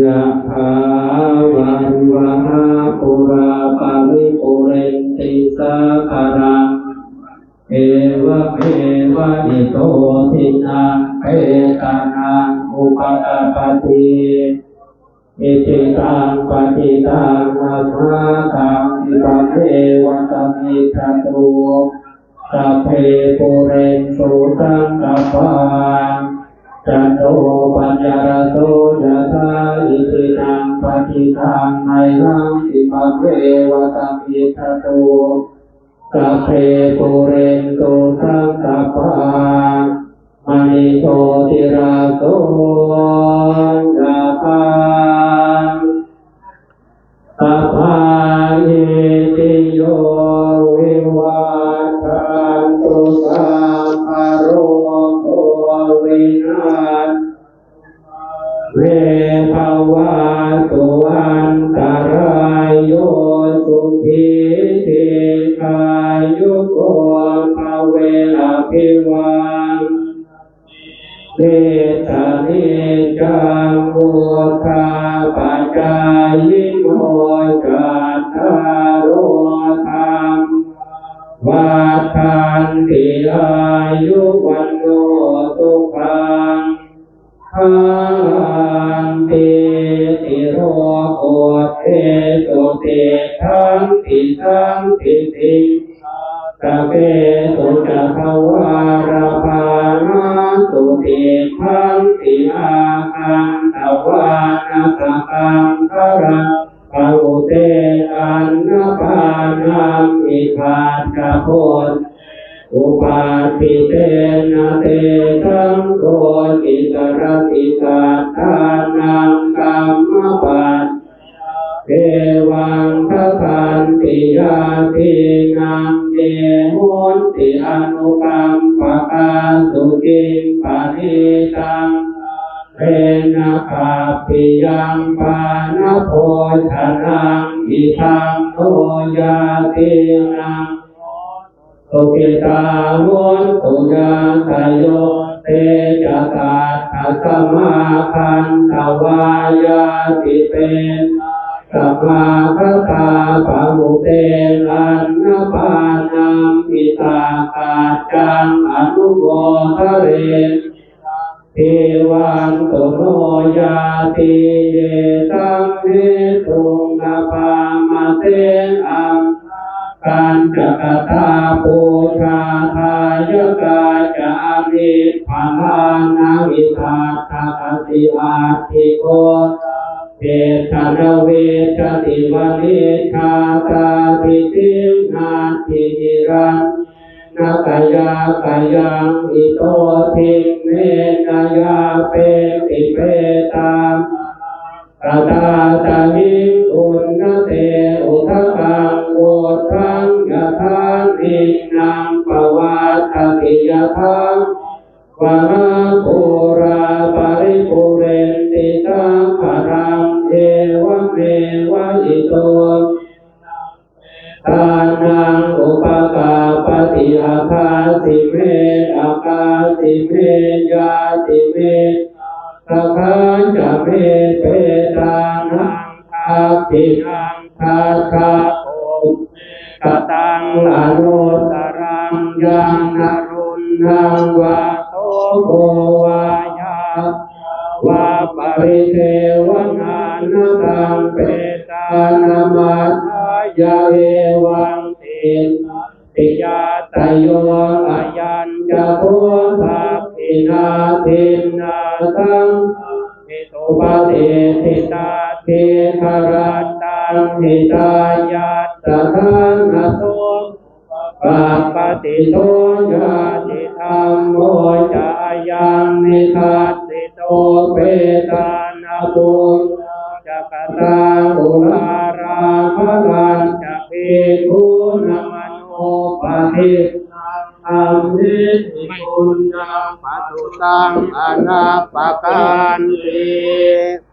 ยะถาวาริวหาปุราปาริปุเรนติสาคารังเอวะเมวะอิโตทินังเปตานังอุปกาปติอิจิตังปฏิตังอัมมาตังอิปะเทวะตมิตรตุสัพเพปุเรนสุสังกปา จันโทปัญญารโสยะธาอิติตังปฏิตังในรังอิมังเววะตมิทัตุสัเพปุเรนตุสังกปปามณิโชติราโส เทานิจังวุธาปัจจายโนจัตตารโอธรรมวาทันติอายุวันโนสุขังพลังติติโรโอเทสุติทังติสังติสิกะเปสุจะภวาราภ ติทังติอาคันตวานาสกังคารังปะอุเตอันนปานังอิภาตะโพนอุปาทิเตนะเตสังโฆติสรติสัตตานังกัมมปัตเทวังทัพันติยาทินัง ติอนุกัมปะกาสุกิมปะนิตังเรนะคาปิยังปานโพชนังอิทังโนยาตินังสุกิตาวุนตุยาตโยเตจตาทัสมาคันตวายาติเต สัมมาคตาปะมุเตอันนปานังอิตากาจังอนุโมทเรเทวันตุโนยาติเยตังเนตุงกปามาเตอัมกันจักตาปูชาทายกาจามิภานานาวิทาทาติอาทิโกต เทธนเวชติวานิชาตาปิตินาทินิรันนักยากายังอิโตทิเมนายาเปติเปตามกตาตานิอุณนเตอุทกังโวทังยะทานินังปวัตติยะทังวะนาภู เมเปตานังอาภินังคาคาโอกตังอนุตรังยังนรุณนังวาโตโกวายาวาปริเทวนานาตังเปตานามาทายาเอวังติติยาตโยอายัญจะโพธักขินาทินาตัง ปะเตทิตาเทคารัตตังทิตายัตตะทังนะโตปาปฏิโตยาติธรรมโมจายังนิทัสสิโตเปตานาปุญจักตังอุลาราภะลันจะพิคุนมโนปะทิ นิสิคุณนังปัตุตังอนาปการิ